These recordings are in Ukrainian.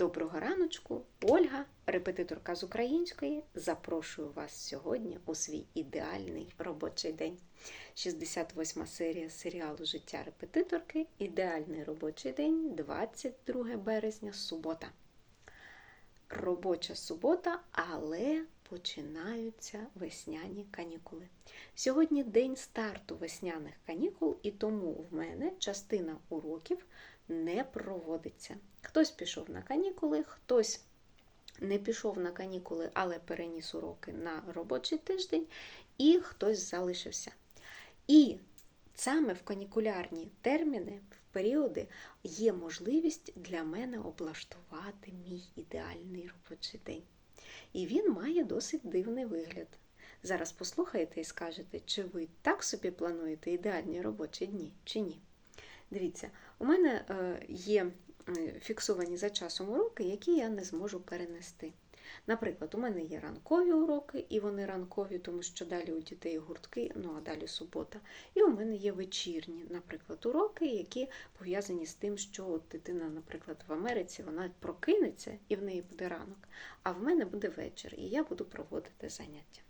Доброго раночку, Ольга, репетиторка з української, запрошую вас сьогодні у свій ідеальний робочий день. 68 серія серіалу Життя репетиторки. Ідеальний робочий день, 22 березня, субота. Робоча субота, але починаються весняні канікули. Сьогодні день старту весняних канікул, і тому в мене частина уроків не проводиться. Хтось пішов на канікули, хтось не пішов на канікули, але переніс уроки на робочий тиждень, і хтось залишився. І саме в канікулярні терміни, в періоди, є можливість для мене облаштувати мій ідеальний робочий день. І він має досить дивний вигляд. Зараз послухаєте і скажете, чи ви так собі плануєте ідеальні робочі дні, чи ні. Дивіться, у мене е, є фіксовані за часом уроки, які я не зможу перенести. Наприклад, у мене є ранкові уроки, і вони ранкові, тому що далі у дітей гуртки, ну а далі субота. І у мене є вечірні, наприклад, уроки, які пов'язані з тим, що от дитина, наприклад, в Америці вона прокинеться і в неї буде ранок, а в мене буде вечір, і я буду проводити заняття.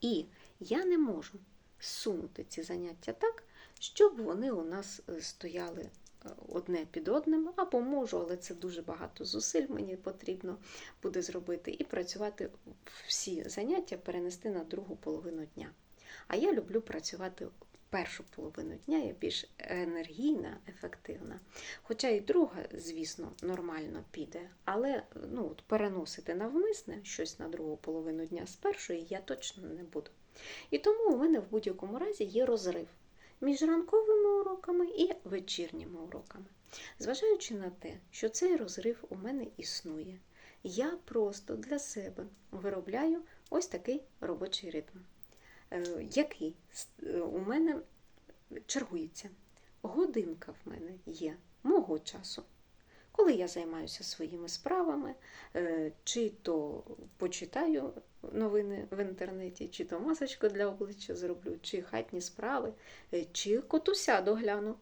І я не можу сунути ці заняття так, щоб вони у нас стояли одне під одним, або можу, але це дуже багато зусиль мені потрібно буде зробити, і працювати всі заняття перенести на другу половину дня. А я люблю працювати першу половину дня, я більш енергійна, ефективна. Хоча і друга, звісно, нормально піде, але ну, от переносити навмисне щось на другу половину дня з першої я точно не буду. І тому у мене в будь-якому разі є розрив між ранковими уроками і вечірніми уроками. Зважаючи на те, що цей розрив у мене існує, я просто для себе виробляю ось такий робочий ритм, який у мене чергується. Годинка в мене є мого часу. Коли я займаюся своїми справами, чи то почитаю новини в інтернеті, чи то масочку для обличчя зроблю, чи хатні справи, чи котуся догляну.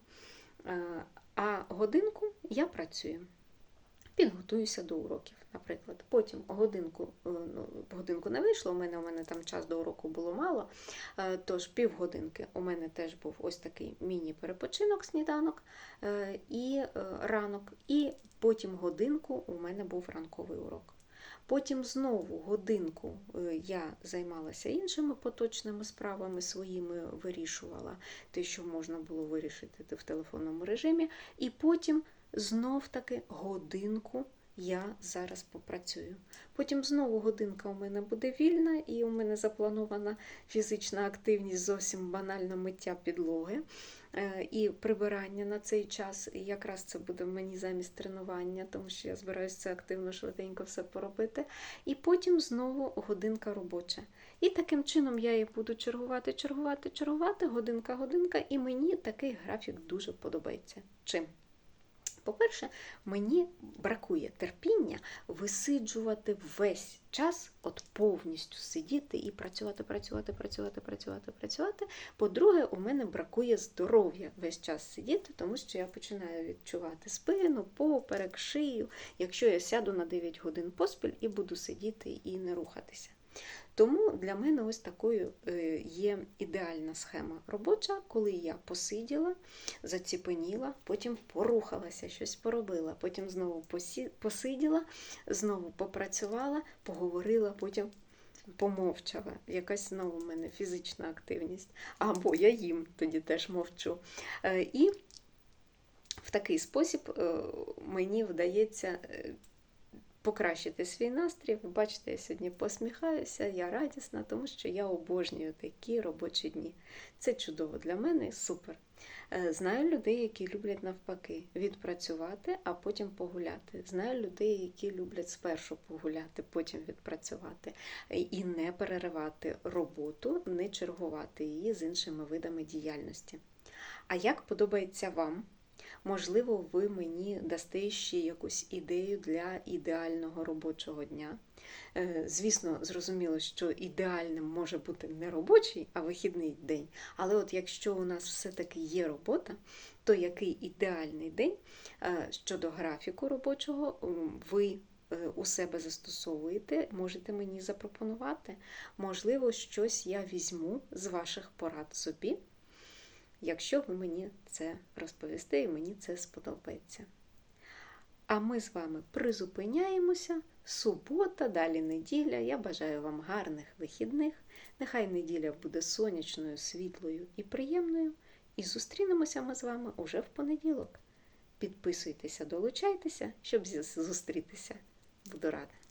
А годинку я працюю. Підготуюся до уроків, наприклад. Потім годинку ну, годинку не вийшло, у мене у мене там час до уроку було мало. Тож півгодинки у мене теж був ось такий міні-перепочинок, сніданок і ранок, і потім годинку у мене був ранковий урок. Потім знову годинку я займалася іншими поточними справами своїми, вирішувала те, що можна було вирішити в телефонному режимі, і потім знов-таки годинку я зараз попрацюю. Потім знову годинка у мене буде вільна, і у мене запланована фізична активність, зовсім банальне миття підлоги і прибирання на цей час. І якраз це буде мені замість тренування, тому що я збираюся це активно, швиденько все поробити. І потім знову годинка робоча. І таким чином я її буду чергувати, чергувати, чергувати, годинка-годинка, і мені такий графік дуже подобається. Чим? По-перше, мені бракує терпіння висиджувати весь час, от повністю сидіти і працювати, працювати, працювати, працювати, працювати. По-друге, у мене бракує здоров'я весь час сидіти, тому що я починаю відчувати спину, поперек, шию, якщо я сяду на 9 годин поспіль і буду сидіти і не рухатися. Тому для мене ось такою є ідеальна схема робоча, коли я посиділа, заціпеніла, потім порухалася, щось поробила, потім знову посиділа, знову попрацювала, поговорила, потім помовчала. Якась знову в мене фізична активність. Або я їм тоді теж мовчу. І в такий спосіб мені вдається покращити свій настрій. Ви бачите, я сьогодні посміхаюся, я радісна, тому що я обожнюю такі робочі дні. Це чудово для мене, супер. Знаю людей, які люблять навпаки відпрацювати, а потім погуляти. Знаю людей, які люблять спершу погуляти, потім відпрацювати. І не переривати роботу, не чергувати її з іншими видами діяльності. А як подобається вам Можливо, ви мені дасте ще якусь ідею для ідеального робочого дня. Е, Звісно, зрозуміло, що ідеальним може бути не робочий, а вихідний день. Але от якщо у нас все-таки є робота, то який ідеальний день е, щодо графіку робочого ви е, у себе застосовуєте, можете мені запропонувати. Можливо, щось я візьму з ваших порад собі, якщо ви мені це розповісте і мені це сподобається. А ми з вами призупиняємося. Субота, далі неділя. Я бажаю вам гарних вихідних. Нехай неділя буде сонячною, світлою і приємною. І зустрінемося ми з вами уже в понеділок. Підписуйтеся, долучайтеся, щоб зустрітися. Буду рада.